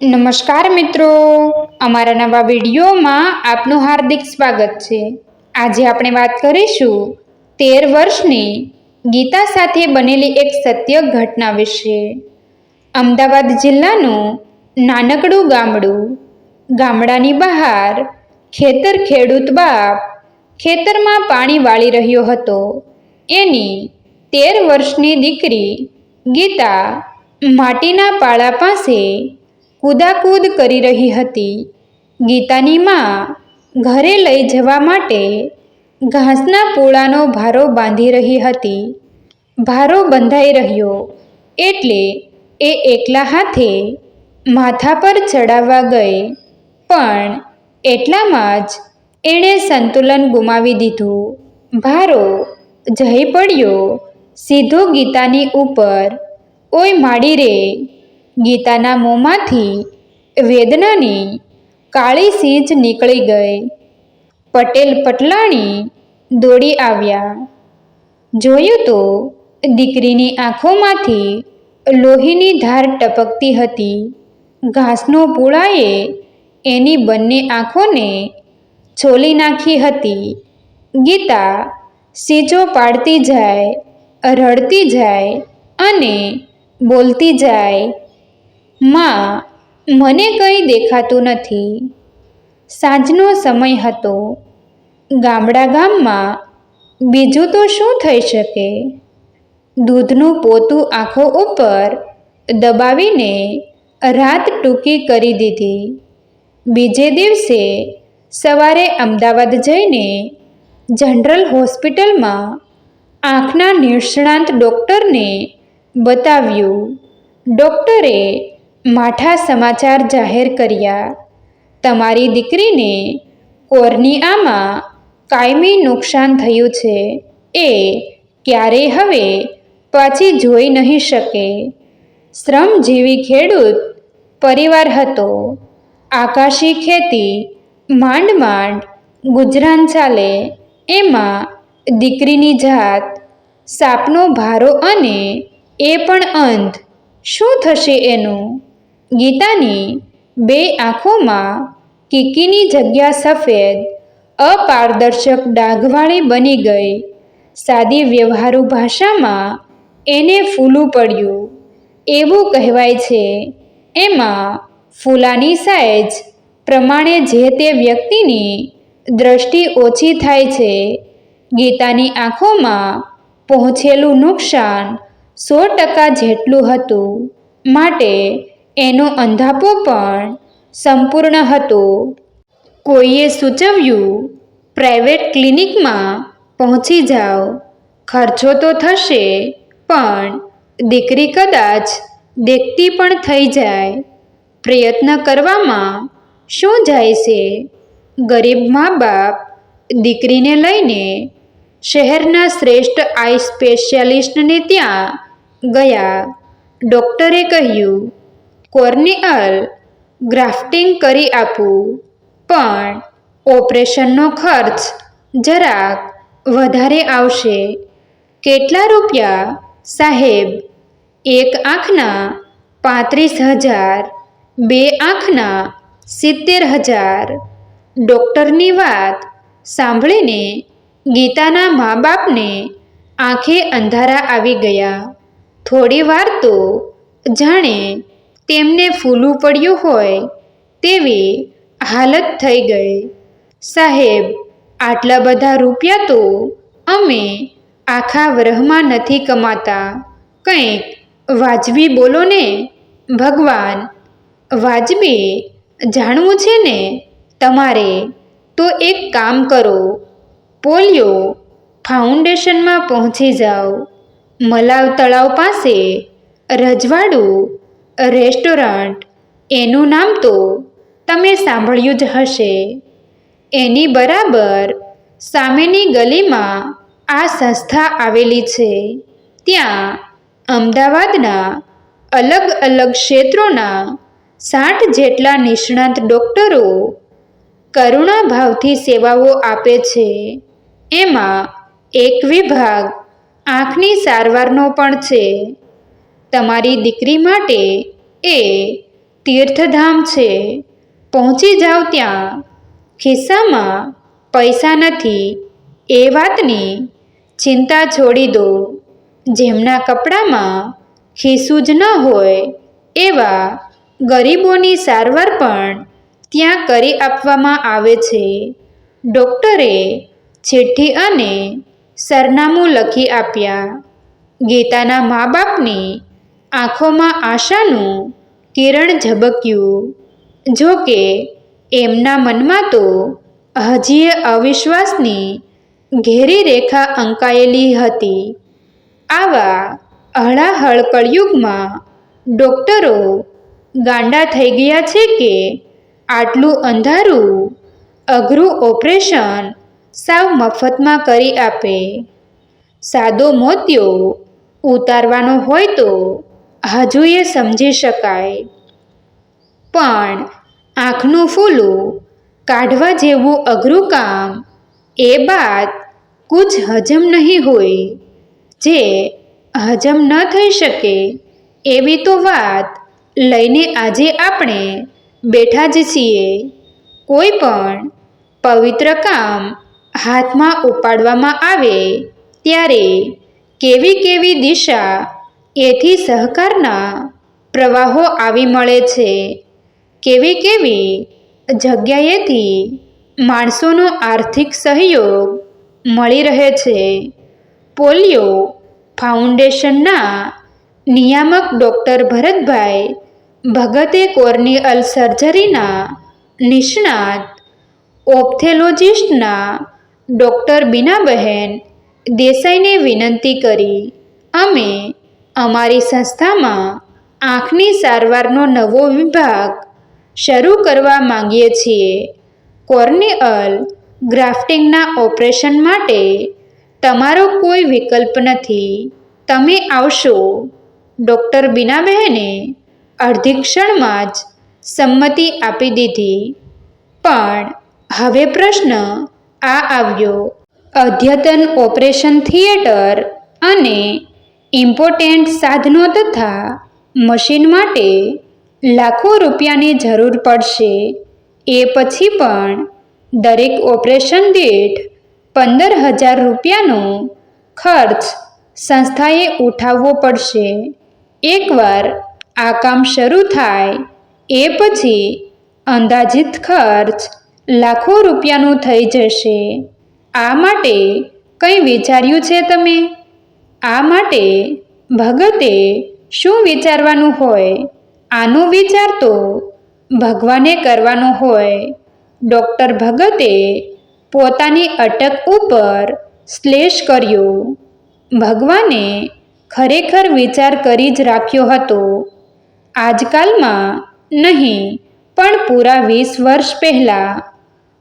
નમસ્કાર મિત્રો. અમારા નવા વિડીયોમાં આપનું હાર્દિક સ્વાગત છે. આજે આપણે વાત કરીશું તેર વર્ષની ગીતા સાથે બનેલી એક સત્ય ઘટના વિશે. અમદાવાદ જિલ્લાનું નાનકડું ગામડું. ગામડાની બહાર ખેતર ખેડૂત બાપ ખેતરમાં પાણી વાળી રહ્યો હતો. એની તેર વર્ષની દીકરી ગીતા માટીના પાળા પાસે કૂદાકૂદ કરી રહી હતી. ગીતાની માં ઘરે લઈ જવા માટે ઘાસના પૂળાનો ભારો બાંધી રહી હતી. ભારો બંધાઈ રહ્યો એટલે એ એકલા હાથે માથા પર ચડાવવા ગઈ. પણ એટલામાં જ એણે સંતુલન ગુમાવી દીધું. ભારો જઈ પડ્યો, સીધો ગીતાની ઉપર, ઓય માડી રે ગીતાના મોંમાંથી વેદનાની કાળી સીંચ નીકળી ગઈ. પટેલ પટલાણી દોડી આવ્યા. જોયું તો દીકરીની આંખોમાંથી લોહીની ધાર ટપકતી હતી. ઘાસનો પૂળાએ એની બંને આંખોને છોલી નાખી હતી. ગીતા સીંચો પાડતી જાય, રડતી જાય અને બોલતી જાય માં, મને કંઈ દેખાતું નથી. સાંજનો સમય હતો. ગામડા ગામમાં બીજું તો શું થઈ શકે? દૂધનું પોતું આંખો ઉપર દબાવીને રાત ટૂંકી કરી દીધી. બીજે દિવસે સવારે અમદાવાદ જઈને જનરલ હોસ્પિટલમાં આંખના નિષ્ણાંત ડૉક્ટરને બતાવ્યું. ડૉક્ટરે માઠા સમાચાર જાહેર કર્યા. તમારી દીકરીને કોર્નિયામાં કાયમી નુકસાન થયું છે. એ ક્યારેય હવે પાછી જોઈ નહીં શકે. શ્રમજીવી ખેડૂત પરિવાર હતો. આકાશી ખેતી, માંડ માંડ, ગુજરાન ચાલે. એમાં દીકરીની જાત, સાપનો ભારો અને એ પણ અંધ. શું થશે એનું? ગીતાની બે આંખોમાં કીકીની જગ્યા સફેદ, અપારદર્શક ડાઘવાળી બની ગઈ. સાદી વ્યવહારુ ભાષામાં એને ફૂલું પડ્યું. એવું કહેવાય છે, એમાં ફૂલાની સાઇઝ પ્રમાણે જે તે વ્યક્તિની દ્રષ્ટિ ઓછી થાય છે, ગીતાની આંખોમાં પહોંચેલું નુકસાન સો ટકા જેટલું હતું. માટે એનો અંધાપો પણ સંપૂર્ણ હતો. કોઈએ સૂચવ્યું, પ્રાઇવેટ ક્લિનિકમાં પહોંચી જાઓ. ખર્ચો તો થશે, પણ દીકરી કદાચ દેખતી પણ થઈ જાય. પ્રયત્ન કરવામાં શું જાય છે? ગરીબ મા બાપ દીકરીને લઈને શહેરના શ્રેષ્ઠ આઈ સ્પેશિયાલિસ્ટને ત્યાં ગયા. ડૉક્ટરે કહ્યું કોર્નિઅલ ગ્રાફ્ટિંગ કરી આપું. પણ ઓપરેશનનો ખર્ચ જરાક વધારે આવશે. કેટલા રૂપિયા? સાહેબ, એક આંખના પાંત્રીસ હજાર, બે આંખના સિત્તેર હજાર. ડૉક્ટરની વાત સાંભળીને ગીતાના મા બાપને આંખે અંધારા આવી ગયા. થોડી વાર તો જાણે તેમને ફૂલું પડ્યું હોય તેવી હાલત થઈ ગઈ. સાહેબ, આટલા બધા રૂપિયા તો અમે આખા વ્રહમાં નથી કમાતા. કંઈક વાજબી બોલો ને. ભગવાન, વાજબી જાણવું છે ને? તમારે તો એક કામ કરો. પોલિયો ફાઉન્ડેશનમાં પહોંચી જાઓ. મલાવ તળાવ પાસે રજવાડું રેસ્ટોરન્ટ. એનું નામ તો તમે સાંભળ્યું જ હશે. એની બરાબર સામેની ગલીમાં આ સંસ્થા આવેલી છે. ત્યાં અમદાવાદના અલગ અલગ ક્ષેત્રોના સાઠ જેટલા નિષ્ણાત ડૉક્ટરો કરુણાભાવથી સેવાઓ આપે છે. એમાં એક વિભાગ આંખની સારવારનો પણ છે. તમારી દીકરી માટે એ તીર્થધામ છે. પહોંચી જાઓ ત્યાં. ખિસ્સામાં પૈસા નથી. એ વાતની ચિંતા છોડી દો. જેમના કપડામાં ખિસ્સું જ ન હોય, એવા ગરીબોની સારવાર પણ ત્યાં કરી આપવામાં આવે છે. ડૉક્ટરે ચિઠ્ઠી અને સરનામું લખી આપ્યા. ગીતાના મા બાપની આંખોમાં આશાનું કિરણ ઝબક્યું. જો કે, એમના મનમાં તો હજીએ અવિશ્વાસની ઘેરી રેખા અંકાયેલી હતી. આવા હળાહળ કળયુગમાં ડૉક્ટરો ગાંડા થઈ ગયા છે કે આટલું અંધારું અઘરું ઓપરેશન સાવ મફતમાં કરી આપે. સાદો મોતિયો ઉતારવાનો હોય તો હજુ એ સમજી શકાય. પણ આંખનું ફૂલું કાઢવા જેવું અઘરું કામ એ બાદ કુછ હજમ નહીં હોય. જે હજમ ન થઈ શકે એવી તો વાત લઈને આજે આપણે બેઠા જ છીએ. કોઈ પણ પવિત્ર કામ હાથમાં ઉપાડવામાં આવે ત્યારે કેવી કેવી દિશા એથી સહકારના પ્રવાહો આવી મળે છે. કેવી કેવી જગ્યાએથી માણસોનો આર્થિક સહયોગ મળી રહે છે. પોલિયો ફાઉન્ડેશનના નિયામક ડૉક્ટર ભરતભાઈ ભગતે કોર્નિયલ સર્જરીના નિષ્ણાત ઓપ્થેલોજિસ્ટના ડૉક્ટર બીનાબહેન દેસાઈને વિનંતી કરી. અમે અમારી સંસ્થામાં આંખની સારવારનો નવો વિભાગ શરૂ કરવા માંગીએ છીએ. કોર્નિઅલ ગ્રાફ્ટિંગના ઓપરેશન માટે તમારો કોઈ વિકલ્પ નથી. તમે આવશો. ડૉક્ટર બીનાબહેને અડધી ક્ષણમાં જ સંમતિ આપી દીધી. પણ હવે પ્રશ્ન આ આવ્યો. અદ્યતન ઓપરેશન થિયેટર અને ઇમ્પોર્ટન્ટ સાધનો તથા મશીન માટે લાખો રૂપિયાની જરૂર પડશે. એ પછી પણ દરેક ઓપરેશન દીઠ પંદર હજાર રૂપિયાનો ખર્ચ સંસ્થાએ ઉઠાવવો પડશે. એકવાર આ કામ શરૂ થાય, એ પછી અંદાજિત ખર્ચ લાખો રૂપિયાનું થઈ જશે. આ માટે કંઈ વિચાર્યું છે તમે? આ માટે ભગતે શું વિચારવાનું હોય? આનો વિચાર તો ભગવાને કરવાનો હોય. ડૉક્ટર ભગતે પોતાની અટક ઉપર શ્લેષ કર્યો. ભગવાને ખરેખર વિચાર કરી જ રાખ્યો હતો. આજકાલમાં નહીં, પણ પૂરા વીસ વર્ષ પહેલાં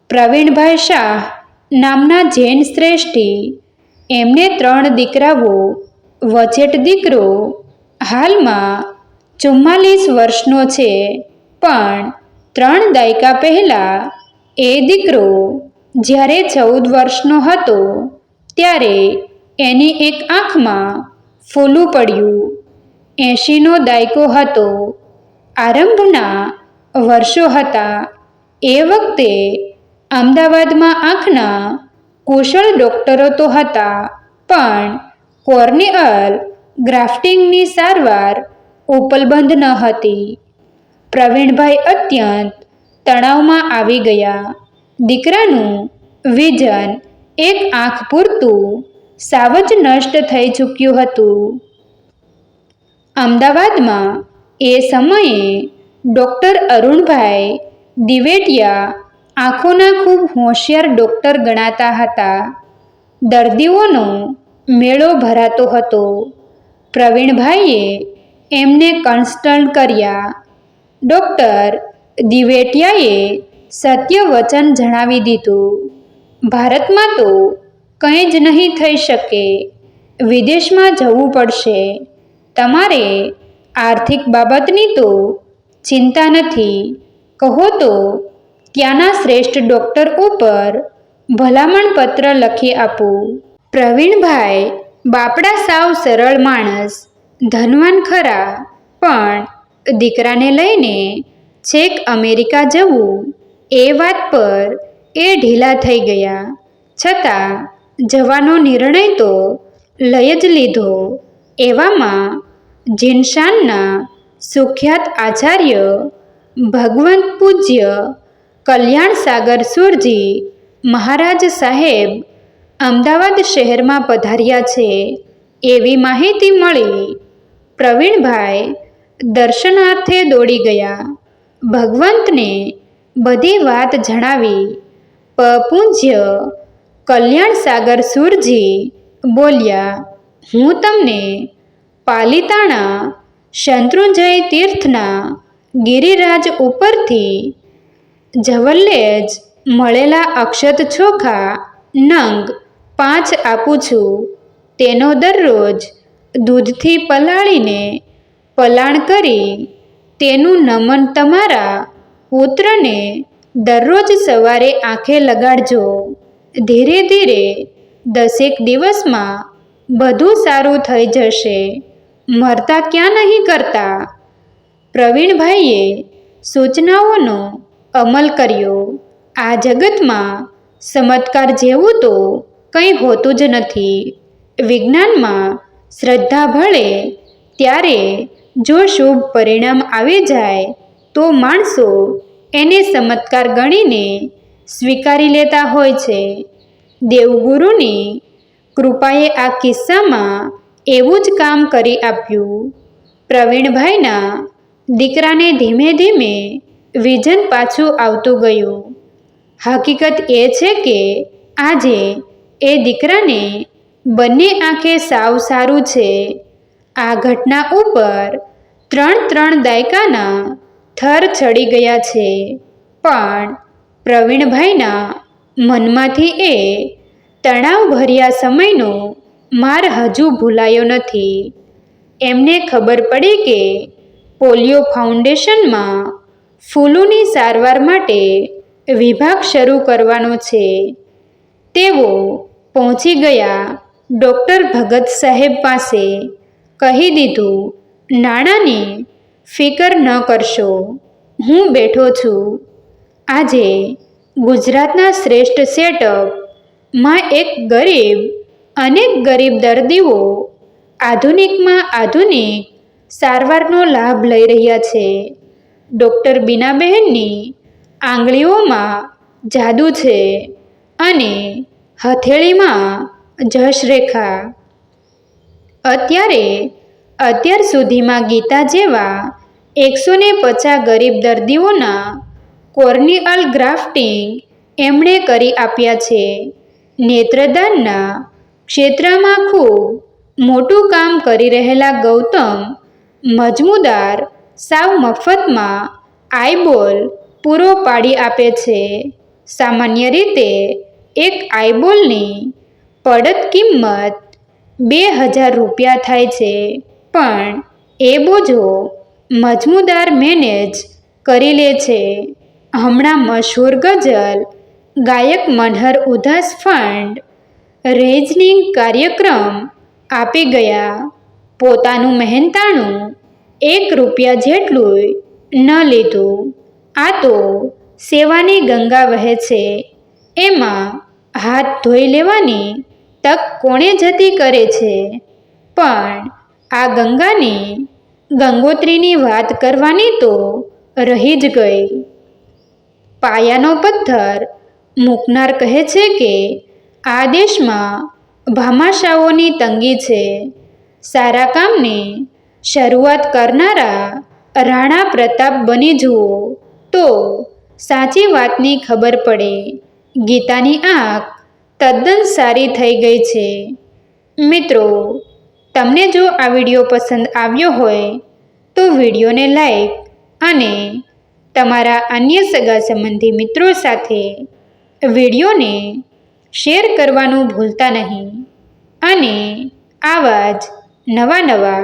પ્રવીણભાઈ શાહ નામના જૈન શ્રેષ્ઠી એમને ત્રણ દીકરાઓ, વચેટ દીકરો, હાલમાં ચુમ્માલીસ વર્ષનો છે, પણ ત્રણ દાયકા પહેલાં એ દીકરો જ્યારે ચૌદ વર્ષનો હતો, ત્યારે એની એક આંખમાં ફૂલું પડ્યું. એંશીનો દાયકો હતો. આરંભના વર્ષો હતા. એ વખતે અમદાવાદમાં આંખના કુશળ ડૉક્ટરો તો હતા, પણ કોર્નિઅલ ગ્રાફ્ટિંગની સારવાર ઉપલબ્ધ ન હતી. પ્રવીણભાઈ અત્યંત તણાવમાં આવી ગયા. દીકરાનું વિઝન એક આંખ પૂરતું સાવ જ નષ્ટ થઈ ચૂક્યું હતું. અમદાવાદમાં એ સમયે ડૉક્ટર અરુણભાઈ દિવેટિયા આંખોના ખૂબ હોશિયાર ડૉક્ટર ગણાતા હતા. દર્દીઓનો મેળો ભરાતો હતો. પ્રવીણભાઈએ એમને કન્સલ્ટ કર્યા. ડૉક્ટર દિવેટિયાએ સત્ય વચન જણાવી દીધું. ભારતમાં તો કંઈ જ નહીં થઈ શકે. વિદેશમાં જવું પડશે. તમારે આર્થિક બાબતની તો ચિંતા નથી. કહો તો ત્યાંના શ્રેષ્ઠ ડૉક્ટર ઉપર ભલામણ પત્ર લખી આપું. પ્રવીણભાઈ, બાપડા સાવ સરળ માણસ, ધનવાન ખરા, પણ દીકરાને લઈને છેક અમેરિકા જવું, એ વાત પર એ ઢીલા થઈ ગયા. છતાં જવાનો નિર્ણય તો લઈ જ લીધો. એવામાં જીનશાનના સુખ્યાત આચાર્ય ભગવંત પૂજ્ય કલ્યાણ સાગર સુરજી મહારાજ સાહેબ અમદાવાદ શહેરમાં પધાર્યા છે. એવી માહિતી મળી પ્રવીણભાઈ દર્શનાર્થે દોડી ગયા. ભગવંતને બધી વાત જણાવી. પપૂજ્ય કલ્યાણ સાગર સુરજી બોલ્યા, હું તમને પાલિતાણા શંત્રુંજય તીર્થના ગિરિરાજ ઉપરથી જવલ્લે જ મળેલા અક્ષત ચોખા નંગ પાંચ આપું છું. તેનો દરરોજ દૂધથી પલાળીને પલાણ કરી તેનું નમન તમારા પુત્રને દરરોજ સવારે આંખે લગાડજો. ધીરે ધીરે દસેક દિવસમાં બધું સારું થઈ જશે. મરતા ક્યાં નહીં કરતા? પ્રવીણભાઈએ સૂચનાઓનો અમલ કર્યો. આ જગતમાં ચમત્કાર જેવું તો કંઈ હોતું જ નથી. વિજ્ઞાનમાં શ્રદ્ધા ભળે ત્યારે જો શુભ પરિણામ આવી જાય તો માણસો એને ચમત્કાર ગણીને સ્વીકારી લેતા હોય છે. દેવગુરુની કૃપાએ આ કિસ્સામાં એવું જ કામ કરી આપ્યું. પ્રવીણભાઈના દીકરાને ધીમે ધીમે વિઝન પાછું આવતું ગયું. હકીકત એ છે કે આજે એ દીકરાને બંને આંખે સાવ સારું છે. આ ઘટના ઉપર ત્રણ ત્રણ દાયકાના થર ચડી ગયા છે. પણ પ્રવીણભાઈના મનમાંથી એ તણાવભર્યા સમયનો માર હજુ ભૂલાયો નથી. એમને ખબર પડી કે પોલિયો ફાઉન્ડેશનમાં ફૂલોની સારવાર માટે વિભાગ શરૂ કરવાનો છે. તેઓ પહોંચી ગયા ડૉક્ટર ભગત સાહેબ પાસે. કહી દીધું, નાણાંની ફિકર ન કરશો, હું બેઠો છું. આજે ગુજરાતના શ્રેષ્ઠ સેટઅપમાં એક ગરીબ અનેક ગરીબ દર્દીઓ આધુનિકમાં આધુનિક સારવારનો લાભ લઈ રહ્યા છે. ડૉક્ટર બીનાબહેનની આંગળીઓમાં જાદુ છે અને હથેળીમાં જશરેખા અત્યારે, અત્યાર સુધીમાં ગીતા જેવા એકસો ને પચાસ ગરીબ દર્દીઓના કોર્નિઅલ ગ્રાફ્ટિંગ એમણે કરી આપ્યા છે. નેત્રદાનના ક્ષેત્રમાં ખૂબ મોટું કામ કરી રહેલા ગૌતમ મજમુદાર સાવ મફતમાં આઈબોલ પૂરો પાડી આપે છે. સામાન્ય રીતે એક આઈબોલની પડત કિંમત બે હજાર રૂપિયા થાય છે. પણ એ બોજો મજમુદાર મેનેજ કરી લે છે. હમણાં મશહૂર ગઝલ ગાયક મનહર ઉદાસ ફંડ રેઝનિંગ કાર્યક્રમ આપી ગયા. પોતાનું મહેનતાણું એક રૂપિયા જેટલું ન લીધું. આ તો સેવાની ગંગા વહે છે. એમાં હાથ ધોઈ લેવાની તક કોણે જતી કરે છે? પણ આ ગંગાની ગંગોત્રીની વાત કરવાની તો રહી જ ગઈ. પાયાનો પથ્થર મૂકનાર કહે છે કે આ દેશમાં ભામાશાઓની તંગી છે. સારા કામની શરૂઆત કરનારા રાણા પ્રતાપ બની જુઓ તો સાચી વાતની ખબર પડે. ગીતાની આંખ તદ્દન સારી થઈ ગઈ છે. મિત્રો, તમને જો આ વીડિયો પસંદ આવ્યો હોય તો વિડીયોને લાઈક અને તમારા અન્ય સગા સંબંધી મિત્રો સાથે વિડીયોને શેર કરવાનું ભૂલતા નહીં. અને આવા જ નવા નવા